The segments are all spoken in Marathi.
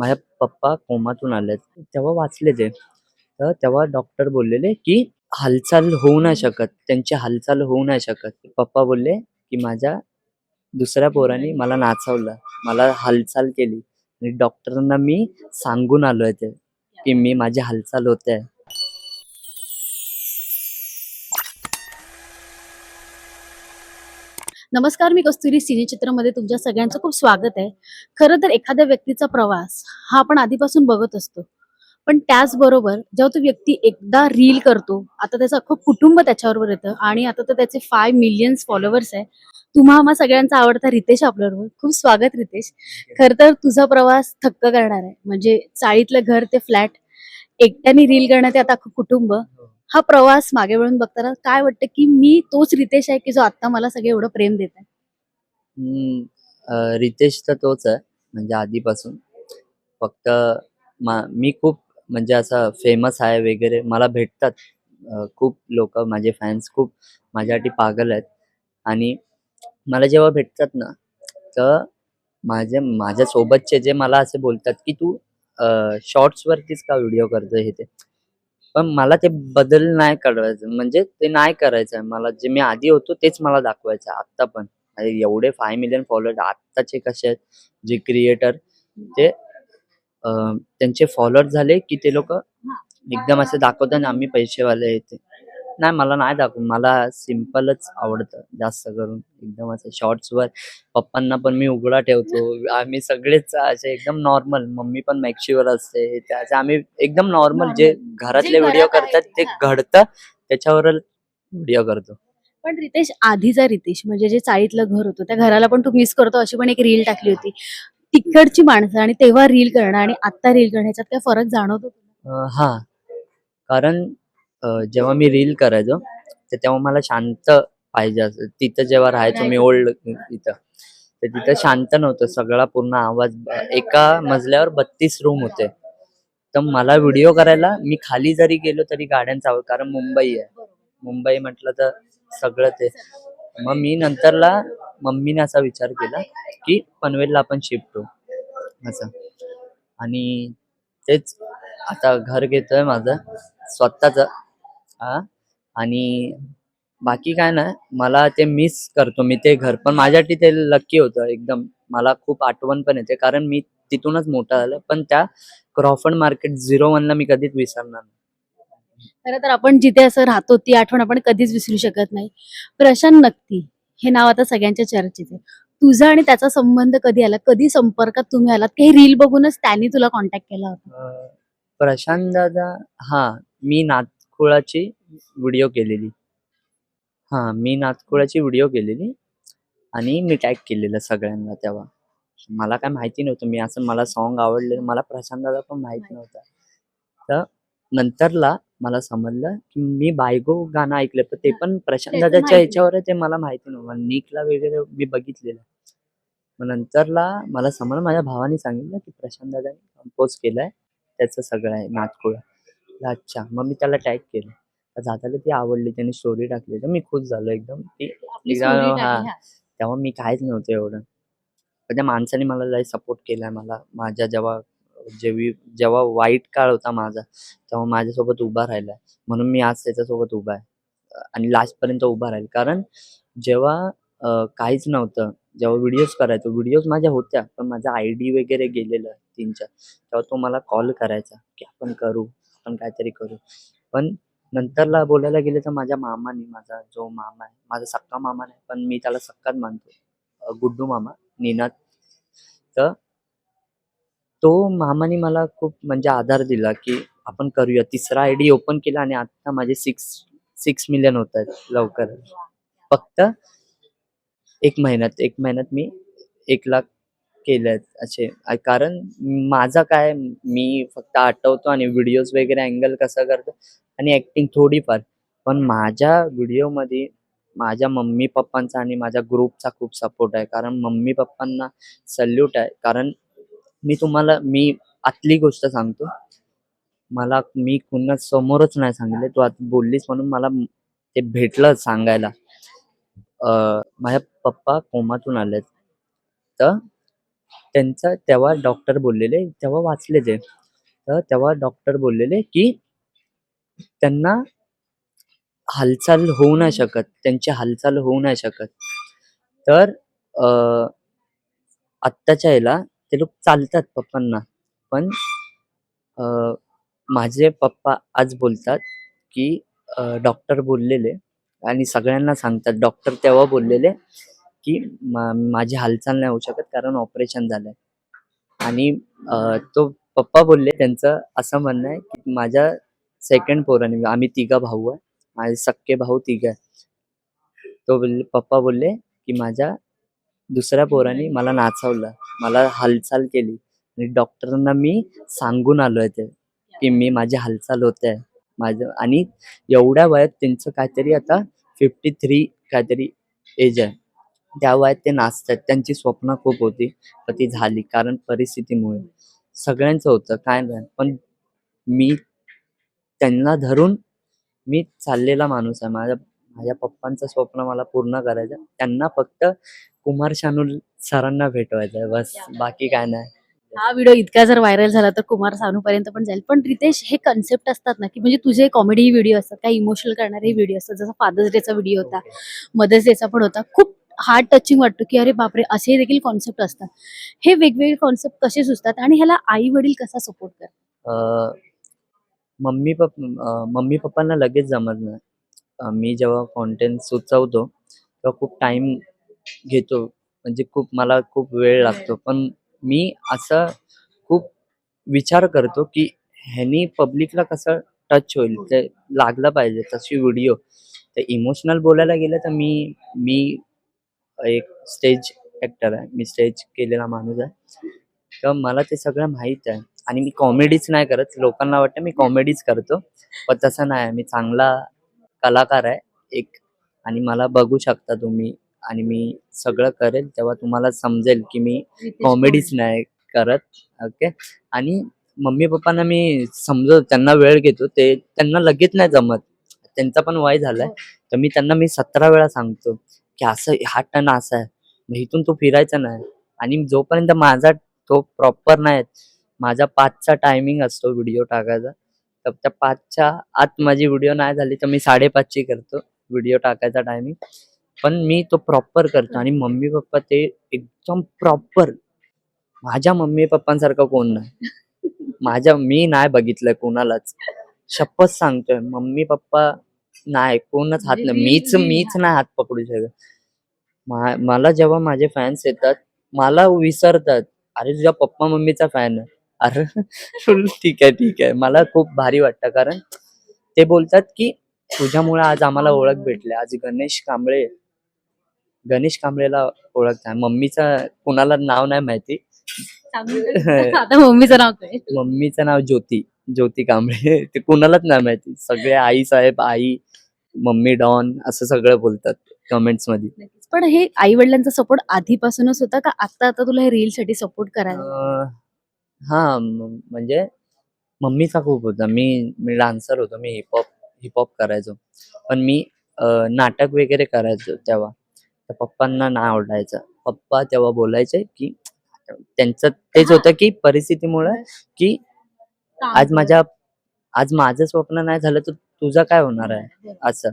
माझ्या पप्पा कोमातून आलेत. तेव्हा वाचले ते. तर तेव्हा डॉक्टर बोललेले की हालचाल होऊ नाही शकत. त्यांची हालचाल होऊ नाही शकत. पप्पा बोलले की माझ्या दुसऱ्या पोराने मला नाचवलं. मला हालचाल केली. आणि डॉक्टरांना मी सांगून आलोय ते की मी माझी हालचाल होते नमस्कार मी कस्तुरी सिनेचित्रमध्ये तुमच्या सगळ्यांचं खूप स्वागत आहे. खरं तर एखाद्या व्यक्तीचा प्रवास हा आपण आधीपासून बघत असतो. पण त्याचबरोबर जेव्हा तो व्यक्ती एकदा रील करतो आता त्याचं अख्खं कुटुंब त्याच्याबरोबर येतं आणि आता तर त्याचे फाय मिलियन्स फॉलोअर्स आहे. तुम्हा आम्हा सगळ्यांचा आवडता रितेश आपल्याबरोबर. खूप स्वागत रितेश. खरं तर तुझा प्रवास थक्क करणार आहे. म्हणजे चाळीतलं घर ते फ्लॅट एकट्याने रील करण्यात आता अख्खं कुटुंब. हा प्रवास मागे वळून बघताना काय वाटतं की मी तोच रितेश आहे की जो आता मला सगळे एवढं प्रेम देत आहे? हम्म, अं, रितेश तर तोच आहे म्हणजे आधीपासून. फक्त मा- मी खूप म्हणजे असं फेमस आहे वगैरे मला भेटतात. अं, खूप लोक माझे फॅन्स खूप माझ्यासाठी पागल आहेत. आणि मला जेव्हा भेटतात ना तर माझे माझ्या सोबतचे जे मला असे बोलतात की तू शॉर्ट्स वरतीच का व्हिडिओ करतोय हे ते? पण मला ते बदल नाही करायचं. म्हणजे ते नाही करायचं आहे. मला जे मी आधी होतो तेच मला दाखवायचं आहे. आत्ता पण. आणि एवढे फाय मिलियन फॉलोअर्स आत्ताचे कसे आहेत? जे क्रिएटर ते अं, त्यांचे फॉलोअर झाले की ते लोक एकदम असे दाखवतात आम्ही पैसेवाले आहे ते नाही मला नाही दाखव मला सिम्पलच आवडतं जास्त करून. एकदम असे शॉर्ट्स वर पप्पांना पण मी उघडा ठेवतो. आम्ही सगळेच असे एकदम नॉर्मल. मम्मी पण मॅक्शीवर असते. त्याचे आम्ही एकदम नॉर्मल जे घरातले व्हिडिओ करतात ते. घडतं. त्याच्यावर व्हिडिओ करतो. पण रितेश आधीचा रितेश. म्हणजे जे चाळीतलं घर होतं त्या घराला पण तू मिस करतो अशी पण एक रील टाकली होती. तिकडची माणसं आणि तेव्हा रील करणं आणि आता रील करणं ह्याच्यात काय फरक जाणवतो हा. कारण जेव्हा मी रील करायचो तर तेव्हा मला शांत पाहिजे असं. तिथं जेव्हा राहायचो मी ओल्ड तिथं तर तिथं शांत नव्हतं. सगळा पूर्ण आवाज एका मजल्यावर बत्तीस रूम होते. तर मला व्हिडिओ करायला मी खाली जरी गेलो तरी गाड्यांचा आवाज कारण मुंबई आहे. मुंबई म्हटलं तर सगळं ते. मग मी नंतरला मम्मीने असा विचार केला की पनवेलला आपण शिफ्ट होऊ. असं. आणि तेच आता घर घेतोय माझं. स्वतःच हा? आणि बाकी काय नाही. मला ते मिस करतो. मी ते घर पण माझ्यासाठी ते लक्की होतं एकदम. मला खूप आठवण पण येते. कारण मी तिथूनच मोठा झालो. पण त्या क्रॉफर्ड मार्केट झिरो ला मी कधीच विसरणार नाही. खरं तर आपण जिथे असं राहतो ती आठवण आपण कधीच विसरू शकत नाही. प्रशांत नक्की हे नाव आता सगळ्यांच्या चर्चेत आहे. तुझा आणि त्याचा संबंध कधी आला? कधी संपर्कात तुम्ही आलात? काही रील बघूनच त्यांनी तुला कॉन्टॅक्ट केला होता. प्रशांत दादा हा मी नातकुळाची व्हिडिओ केलेली. हा मी नातकुळाची व्हिडिओ केलेली आणि मी टॅग केलेलं सगळ्यांना तेव्हा. मला काय माहिती नव्हतं मी असं मला सॉन्ग आवडलेलं मला प्रशांत दादा पण माहीत नव्हतं. तर नंतरला मला समजलं की मी बायगो गाणं ऐकलं पण ते पण प्रशांत दादाच्या. ह्याच्यावर ते मला माहिती नव्हतं. निकला वगैरे मी बघितलेलं. मग नंतरला मला समजलं माझ्या भावाने सांगितलं की प्रशांत दादाने कंपोज केलंय त्याचं सगळं आहे नातकुळा म्हटलं, अच्छा. मग मी त्याला टॅग केलं. तर दादाला ती आवडली त्याने स्टोरी टाकली. तर मी खुश झालो एकदम. story हा. तेव्हा मी काहीच नव्हतं एवढं. पण त्या माणसाने मला लय सपोर्ट केलाय मला. माझ्या जेव्हा जेवी जेव्हा वाईट काळ होता माझा तेव्हा माझ्यासोबत उभा राहिलाय. म्हणून मी आज त्याच्यासोबत उभा आहे. आणि लास्ट पर्यंत उभा राहील. कारण जेव्हा काहीच नव्हतं जेव्हा व्हिडिओज करायचो व्हिडिओज माझ्या होत्या पण माझा आय डी वगैरे गेलेलं तीन चार तेव्हा तो मला कॉल करायचा की आपण करू. आपण काहीतरी करू. पण नंतरला बोलायला गेले तर माझ्या मामाने माझा जो मामा आहे माझा सक्का मामा नाही पण मी त्याला सक्काच मानतो. गुड्डू मामा निनाद. तर तो मामाने मला खूप म्हणजे आधार दिला की आपण करूया. तिसरा आय डी ओपन केला आणि आता माझे सिक्स सिक्स मिलियन होत आहेत लवकर फक्त एक महिन्यात एक महिन्यात मी एक लाख केले आहेत असे कारण माझा काय मी फक्त आठवतो आणि व्हिडिओज वगैरे अँगल कसं करतो आणि ऍक्टिंग थोडीफार. पण माझ्या व्हिडिओमध्ये माझ्या मम्मी पप्पांचा आणि माझ्या ग्रुपचा खूप सपोर्ट आहे. कारण मम्मी पप्पांना सल्यूट आहे. कारण मी तुम्हाला मी आतली गोष्ट सांगतो. मला मी कुणा समोरच नाही सांगितले. तू आता बोललीस म्हणून मला ते भेटलं सांगायला. माझ्या पप्पा कोमातून आलेत. तर त्यांचा तेव्हा डॉक्टर बोललेले तेव्हा वाचले ते. तर तेव्हा डॉक्टर बोललेले की त्यांना हालचाल होऊ नाही शकत त्यांची हालचाल होऊ नाही शकत. तर अं, आत्ताच्या याला ते लोक चालतात पप्पांना. पण माझे पप्पा आज बोलतात की डॉक्टर बोललेले आणि सगळ्यांना सांगतात. डॉक्टर तेव्हा बोललेले की मा- माझी हालचाल नाही होऊ शकत कारण ऑपरेशन झालंय. आणि तो पप्पा बोलले त्यांचं असं म्हणणं आहे की माझ्या सेकंड पोराने आम्ही तिघा भाऊ आहे. माझे सक्के भाऊ तिघ आहे. तो बोलले पप्पा बोलले की माझ्या दुसऱ्या पोराने मला नाचवलं मला हालचाल केली. आणि डॉक्टरांना मी सांगून आलोय ते की मी माझी हालचाल होते माझं आणि एवढ्या वयात त्यांचं काहीतरी आता फिफ्टी थ्री काहीतरी एज आहे. त्या वयात ते नाचतात त्यांची स्वप्न खूप होती पण ती झाली कारण परिस्थितीमुळे. सगळ्यांचं होतं काय नाही. पण मी त्यांना धरून मी चाललेला माणूस आहे. माझ्या माझ्या पप्पांचं स्वप्न मला पूर्ण करायचं. त्यांना फक्त कुमार शानू सरांना भेटवायचं आहे. बस बाकी काय नाही. हा व्हिडिओ इतका जर व्हायरल झाला तर कुमार सानू पर्यंत पण जाईल. पण रितेश हे कन्सेप्ट असतात ना की म्हणजे तुझे कॉमेडी व्हिडिओ असतात काही इमोशनल करणारे व्हिडिओ असतात. जसं फादर्स डेचा व्हिडिओ होता मदर्स डेचा पण होता. खूप हार्ट टचिंग वाटतो की अरे बापरे असे देखील कॉन्सेप्ट असतात. हे वेगवेगळे कॉन्सेप्ट कसे सुचतात आणि ह्याला आई वडील कसा सपोर्ट करतात? मम्मी पप्पा मम्मी पप्पांना लगेच जमत नाही. मी जेव्हा कॉन्टेंट सुचवतो तेव्हा खूप टाइम घेतो. म्हणजे खूप मला खूप वेळ लागतो. पण मी असं खूप विचार करतो की ह्यानी पब्लिकला कसं टच होईल? ते लागलं पाहिजे. तशी व्हिडिओ तर इमोशनल बोलायला गेलं तर मी मी एक स्टेज ॲक्टर आहे. मी स्टेज केलेला माणूस आहे. तर मला ते सगळं माहीत आहे. आणि मी कॉमेडीच नाही करत. लोकांना वाटतं मी कॉमेडीच करतो. पण तसं नाही. मी चांगला कलाकार आहे एक. आणि मला बघू शकता तुम्ही. आणि मी सगळं करेल तेव्हा तुम्हाला समजेल की मी कॉमेडीच नाही करत. ओके आणि मम्मी पप्पांना मी समजव त्यांना वेळ घेतो. ते त्यांना लगेच नाही जमत. त्यांचा पण वय झालाय. तर मी त्यांना मी सतरा वेळा सांगतो. की असं हा टन असा आहे. मग इथून तो फिरायचा नाही. आणि जोपर्यंत माझा तो प्रॉपर नाही माझा पाचचा टायमिंग असतो व्हिडिओ टाकायचा तर त्या पाचच्या आत माझी व्हिडिओ नाही झाली तर मी साडेपाचची करतो व्हिडिओ टाकायचा टायमिंग पण मी तो प्रॉपर करतो आणि मम्मी पप्पा ते एकदम प्रॉपर माझ्या मम्मी पप्पांसारखं कोण नाही. माझ्या मी नाही बघितलंय कोणालाच. शपथ सांगतोय मम्मी पप्पा नाही कोणच हात नाही. मीच मीच नाही हात पकडू शकत. मा- मला जेव्हा माझे फॅन्स येतात मला विसरतात. अरे तुझ्या पप्पा मम्मीचा फॅन आहे. अरे ठीक आहे ठीक आहे. मला खूप भारी वाटतं. कारण ते बोलतात की तुझ्यामुळे आज आम्हाला ओळख भेटली. आज गणेश कांबळे गणेश कांबळेला ओळखताय मम्मीचं कुणाला नाव नाही माहिती. आता मम्मीचं नाव काय? मम्मीचं नाव ज्योती ज्योती कांबळे. ते कुणालाच नाही माहिती. सगळे आई साहेब आई मम्मी डॉन असं सगळं बोलतात कमेंट्समध्ये. पण हे आई वडिलांचा सपोर्ट आधीपासूनच होता का आता आता तुला हे रील साठी सपोर्ट करायला? अं, हा म- म्हणजे मम्मीचा खूप होता. मी मी डान्सर होतो. मी हिपहॉप हिपहॉप करायचो. पण मी अं, नाटक वगैरे करायचो तेव्हा. तर पप्पांना नाही आवडायचं पप्पा तेव्हा बोलायचे की त्यांचं तेच होतं की परिस्थितीमुळे की आज माझ्या आज माझं स्वप्न नाही झालं तर तुझं काय होणार आहे? असं.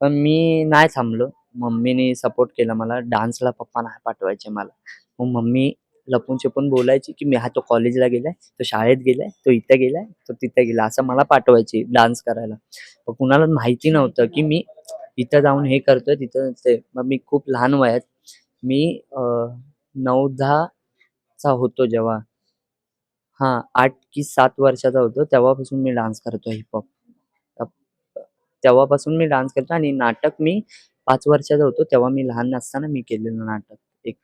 पण मी नाही थांबलो. मम्मीने सपोर्ट केला मला. डान्सला पप्पा नाही पाठवायचे मला. मग मम्मी लपून छपून बोलायची की मी हा तो कॉलेजला गेलाय तो शाळेत गेलाय तो इथं गेलाय तो तिथं गेला असं मला पाठवायची डान्स करायला. पण कुणाला माहिती नव्हतं की मी इथं जाऊन हे करतोय तिथं ते. मग मी खूप लहान वयात मी नऊ दहा चा होतो जेव्हा. हा आठ की सात वर्षाचा होतो तेव्हापासून मी डान्स करतो हिपहॉप तेव्हापासून मी डान्स करतो आणि नाटक मी पाच वर्षाचा होतो तेव्हा मी लहान असताना मी केलेलं नाटक एक.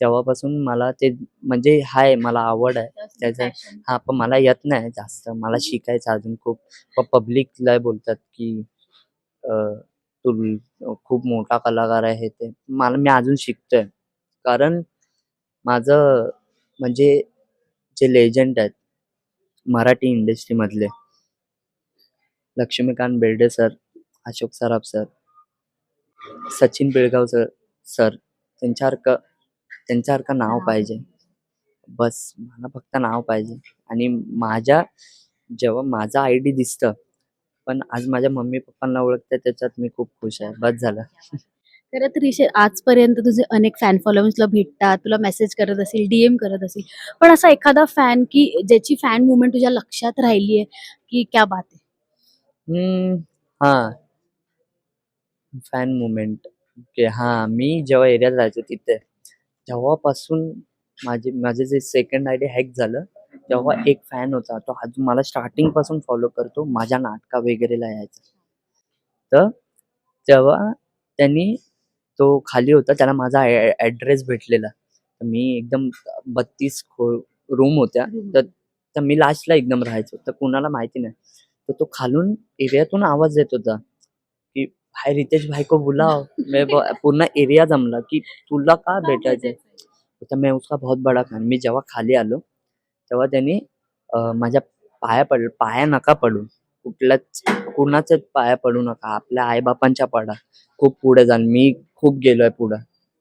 तेव्हापासून मला ते म्हणजे हाय मला आवड आहे. त्याचं हा पण मला येत नाही जास्त. मला शिकायचं अजून खूप. पब्लिकला बोलतात की तू खूप मोठा कलाकार आहे ते. मला मी अजून शिकतोय. कारण माझं म्हणजे जे लेजंड आहेत मराठी इंडस्ट्री मधले. Laxmikant Berde sir Ashok Saraf sir Sachin Pilgaon sir sir त्यांच्यासारखं त्यांच्यासारखं नाव पाहिजे. बस मला फक्त नाव पाहिजे. आणि माझ्या जेव्हा माझा आय डी दिसतं पण आज माझ्या मम्मी पप्पांना ओळखते त्याच्यात मी खूप खुश आहे. बस झालं. खरं तर ईशे आजपर्यंत तुझे अनेक फॅन फॉलोअर्सला भेटतात तुला मेसेज करत असेल डीएम करत असेल पण असा एखादा फॅन की ज्याची फॅन मुवमेंट तुझ्या लक्षात राहिली आहे की क्या बात आहे? हा. फॅन मुवमेंट ओके हा मी जेव्हा एरियात राहायचो तिथे तेव्हापासून माझे माझे जे सेकंड आय डी हॅक झालं तेव्हा एक फॅन होता तो अजून मला स्टार्टिंगपासून फॉलो करतो माझ्या नाटका वगैरेला यायचा. तर तेव्हा त्यांनी तो खाली होता त्याला माझा ऍड्रेस भेटलेला. तर मी एकदम बत्तीस रूम होत्या. तर तर मी लास्टला एकदम राहायचो. तर कुणाला माहिती नाही. तर तो खालून एरियातून आवाज येत होता की भाई रितेश भाई को बुलाओ मैं ब- पूर्ण एरिया जमला की तुला का भेटायचंय? तर मैं उसका बहुत बडा फॅन मी जेव्हा खाली आलो तेव्हा त्यांनी माझ्या पाया पडलं पाया नका पडू. कुठल्याच कुणाच्याच पाया पडू नका. आपल्या आईबापांच्या पडा. खूप पुढे जाल मी खूप गेलोय पुढं.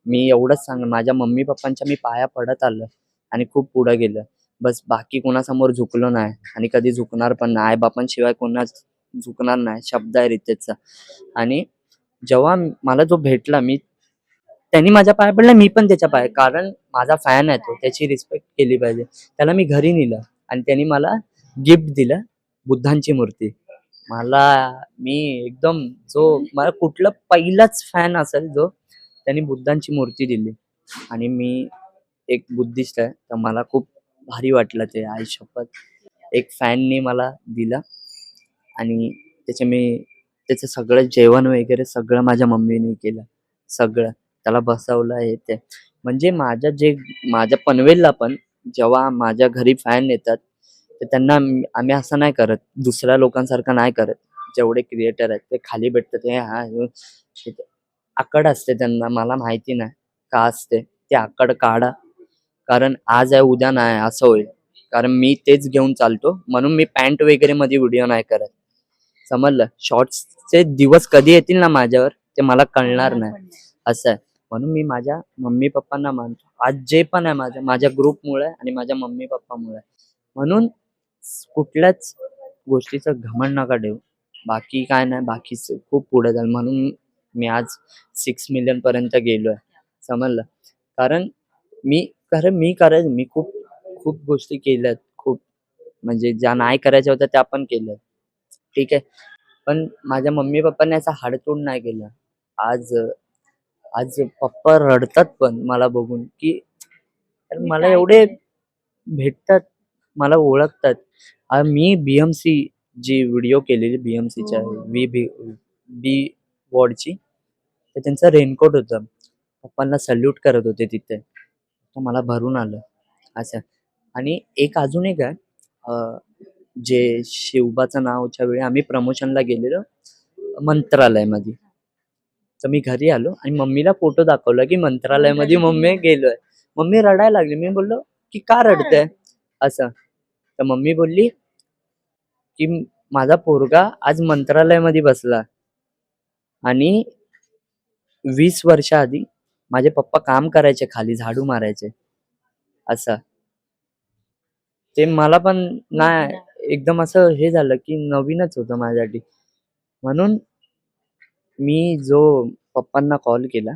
मी एवढंच सांग माझ्या मम्मी पप्पांच्या मी पाया पडत आलो आणि खूप पुढे गेलो बस बाकी कोणासमोर झुकलो नाही आणि कधी झुकणार पण नाही. आईबापांशिवाय कोणाच झुकणार नाही. शब्द आहे रितेशचा. आणि जेव्हा मला जो भेटला मी त्यांनी माझ्या पाया पडला मी पण त्याच्या पाया. कारण माझा फॅन आहे तो. त्याची रिस्पेक्ट केली पाहिजे. त्याला मी घरी नेलं आणि त्यांनी मला गिफ्ट दिलं. बुद्धांची मूर्ती. मला मी एकदम जो मला कुठला पहिलाच फॅन असेल जो त्यांनी बुद्धांची मूर्ती दिली. आणि मी एक बुद्धिस्ट आहे तर मला खूप भारी वाटलं ते आई शपथ. एक फॅनने मला दिला. आणि त्याचे मी त्याचं सगळं जेवण वगैरे सगळं माझ्या मम्मीने केलं. सगळं. त्याला बसवलं हे ते. म्हणजे माझ्या जे माझ्या पनवेलला पण जेव्हा माझ्या घरी फॅन येतात त्यांना आम्ही असं नाही करत. दुसऱ्या लोकांसारखं नाही करत. जेवढे क्रिएटर आहेत ते खाली भेटतात हे हा आकड असते त्यांना मला माहिती नाही का असते. ते आकड काढा. कारण आज आहे उद्या नाही असं होईल. कारण मी तेच घेऊन चालतो. म्हणून मी पॅन्ट वगैरे मध्ये व्हिडिओ नाही करत. समजलं? शॉर्ट्सचे दिवस कधी येतील ना माझ्यावर ते मला कळणार नाही. असं आहे. म्हणून मी माझ्या मम्मी पप्पांना मानतो. आज जे पण आहे माझ्या माझ्या ग्रुपमुळे आणि माझ्या मम्मी पप्पामुळे. म्हणून कुठल्याच गोष्टीचं घमंड नका ठेवू बाकी काय नाही बाकी खूप पुढे जाईल. म्हणून मी आज सिक्स मिलियन पर्यंत गेलोय. समजलं? कारण मी कारण मी करायचं मी खूप खूप गोष्टी केल्यात. खूप म्हणजे ज्या नाही करायच्या होत्या त्या पण केल्या ठीक आहे? पण माझ्या मम्मी पप्पाने असं हाडतोड नाही केलं. आज आज पप्पा रडतात पण मला बघून की मला एवढे? भेटतात. मला ओळखतात. मी बीएमसी जी व्हिडिओ केलेली बीएमसीच्या हो. बी बी बी वॉर्डची तर त्यांचा रेनकोट होतं. पप्पांना सल्यूट करत होते तिथे. तर मला भरून आलं असं. आणि एक अजून एक आहे. जे शिवबाचं नावच्या वेळी आम्ही प्रमोशनला गेलेलो मंत्रालयामध्ये. तर मी घरी आलो आणि मम्मीला फोटो दाखवला की मंत्रालयामध्ये मम्मी गेलोय. मम्मी रडायला लागली. मी बोललो की का रडते असं. तर मम्मी बोलली की माझा पोरगा आज मंत्रालयामध्ये बसला आणि वीस वर्षा आधी माझे पप्पा काम करायचे खाली झाडू मारायचे. असं. ते मला पण नाही एकदम असं हे झालं की नवीनच होतं माझ्यासाठी. म्हणून मी जो पप्पांना कॉल केला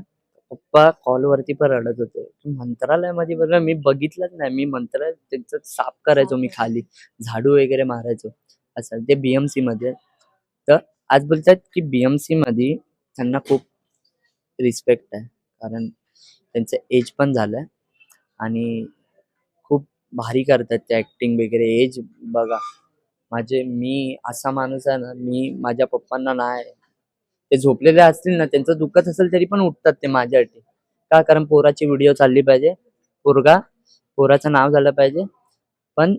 पप्पा कॉलवरती पण रडत होते. की मंत्रालयामध्ये बरं मी बघितलंच नाही. मी मंत्रालय त्यांचं साफ करायचो मी खाली. झाडू वगैरे मारायचो. असं. ते बीएमसी मध्ये. तर आज बोलतात की बीएमसी मध्ये त्यांना खूप रिस्पेक्ट आहे. कारण त्यांचं एज पण झालंय. आणि खूप भारी करतात ते ऍक्टिंग वगैरे. एज बघा. माझे मी असा माणूस आहे ना मी माझ्या पप्पांना नाही. ते झोपलेले असतील ना त्यांचं दुखत असेल तरी पण उठतात ते माझ्यासाठी. का? कारण पोराची व्हिडिओ चालली पाहिजे. पोरगा पोराचं नाव झालं पाहिजे. पण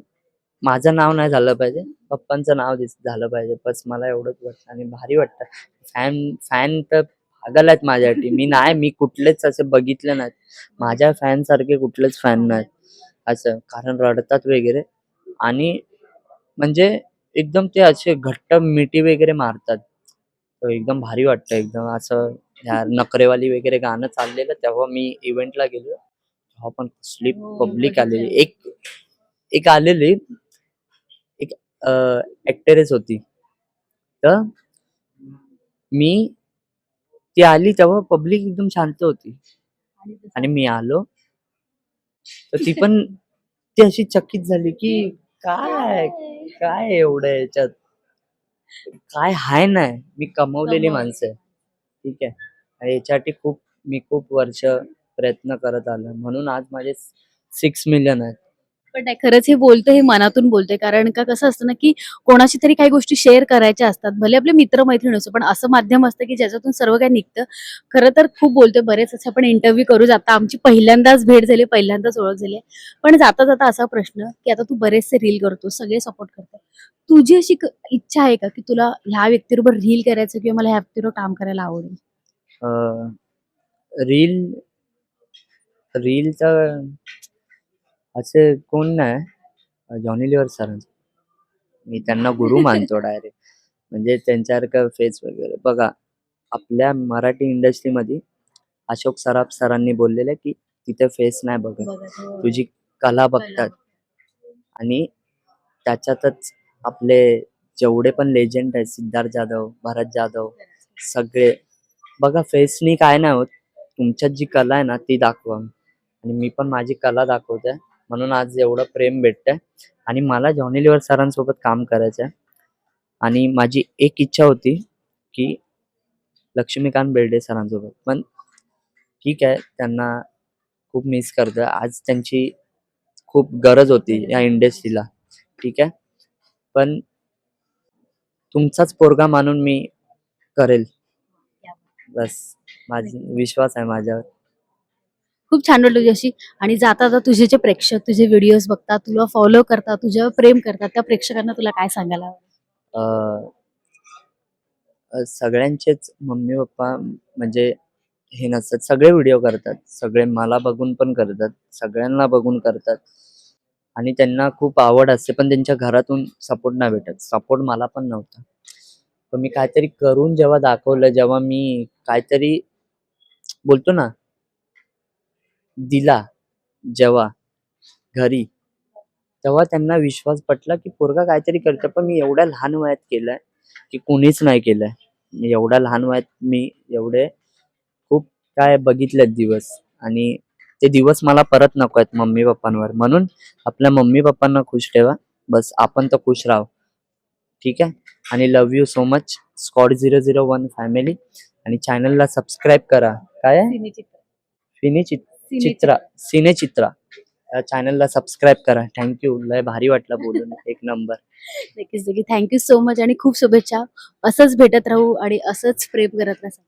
माझं नाव नाही झालं पाहिजे. पप्पांचं नाव दिस झालं पाहिजे. बस मला एवढंच वाटतं आणि भारी वाटतं. फॅन फॅन तर पागल आहेत माझ्यासाठी मी नाही मी कुठलेच असे बघितले नाहीत. माझ्या फॅन सारखे कुठलेच फॅन नाहीत. असं. कारण रडतात वगैरे. आणि म्हणजे एकदम ते असे घट्ट मिठी वगैरे मारतात. एकदम भारी वाटतं एकदम असं ह्या नखरेवाली वगैरे गाणं चाललेलं तेव्हा मी इव्हेंटला गेलो. तेव्हा पण कसली हो, पब्लिक आलेली. एक एक आलेली एक ऍक्टरेस होती. तर मी ती आली तेव्हा पब्लिक एकदम शांत होती. आणि मी आलो. तर ती पण ती अशी चकित झाली की काय? काय एवढं याच्यात? काय हाय नाही. मी कमवलेली कमवलं. माणसं. आहे ठीक आहे. याच्यासाठी खूप मी खूप वर्ष प्रयत्न करत आलो म्हणून आज माझे सिक्स मिलियन आहेत. पण नाही. खरंच हे बोलतं हे मनातून बोलते कारण का कसं असतं ना की कोणाशी तरी काही गोष्टी शेअर करायच्या असतात. भले आपले मित्रमैत्रीण असो पण असं माध्यम असतं की ज्याच्यातून सर्व काही निघतं. खरं तर खूप बोलते बरेच असे आपण इंटरव्ह्यू करू जाता. आमची पहिल्यांदाच भेट झाली पहिल्यांदाच ओळख झाली पण जाता जाता असा प्रश्न की आता तू बरेचसे रील करतो सगळे सपोर्ट करतो तुझी अशी इच्छा आहे का की तुला ह्या व्यक्तीबरोबर रील करायचं किंवा मला ह्या व्यक्तीवर काम करायला आवडेल? रील रीलचा असे कोण नाही. जॉनी लिव्हर सरांचं. मी त्यांना गुरु मानतो डायरेक्ट. म्हणजे त्यांच्यासारखं फेस वगैरे. बघा आपल्या मराठी इंडस्ट्रीमध्ये अशोक सराफ सरांनी बोललेलं आहे की तिथे फेस नाही बघत. तुझी कला बघतात. आणि त्याच्यातच आपले जेवढे पण लेजंड आहेत सिद्धार्थ जाधव भरत जाधव सगळे. बघा फेसनी काय नाही होत. तुमच्यात जी कला आहे ना ती दाखवा. आणि मी पण माझी कला दाखवते म्हणून आज एवढं प्रेम भेटतंय. आणि मला जॉनी लिव्हर सरांसोबत काम करायचं आहे आणि माझी एक इच्छा होती की लक्ष्मीकांत बेर्डे सरांसोबत. पण ठीक आहे त्यांना खूप मिस करतं आज त्यांची खूप गरज होती या इंडस्ट्रीला ठीक आहे? पण तुमचाच पोरगा मानून मी करेल. बस. माझी विश्वास आहे माझ्यावर. खूप छान वाटलं तुझ्याशी. आणि जाता जाता तुझे जे प्रेक्षक तुझे व्हिडिओज बघतात तुला फॉलो करतात तुझ्यावर प्रेम करतात त्या प्रेक्षकांना तुला काय सांगायला आवडेल? अं, अं, सगळ्यांचेच मम्मी पप्पा म्हणजे हे नसतात. सगळे व्हिडिओ करतात. सगळे मला बघून पण करतात. सगळ्यांना बघून करतात. आणि त्यांना खूप आवड असते पण त्यांच्या घरातून सपोर्ट नाही भेटत. सपोर्ट मला पण नव्हता. पण मी काहीतरी करून जेव्हा दाखवलं जेव्हा मी काहीतरी बोलतो ना दिला जेव्हा घरी तेव्हा त्यांना विश्वास पटला की पोरगा काहीतरी करतं पण मी एवढ्या लहान वयात केलंय की कोणीच नाही केलंय. एवढ्या लहान वयात मी एवढे खूप काय बघितलेत दिवस. आणि ते दिवस मला परत नको आहेत मम्मी पप्पांवर. म्हणून आपल्या मम्मी पप्पांना खुश ठेवा. बस आपण तर खुश राहू. ठीक आहे? आणि love you so much Scott zero zero one family आणि चॅनलला सबस्क्राईब करा. काय. फिनी चित- सिनेचित्र. चित्रा सिने चित्रा चॅनलला सबस्क्राईब करा. थँक्यू लय भारी वाटलं बोलून. एक नंबर नक्कीच नक्की थँक्यू सो मच आणि खूप शुभेच्छा. असंच भेटत राहू आणि असंच प्रेम करत राहा.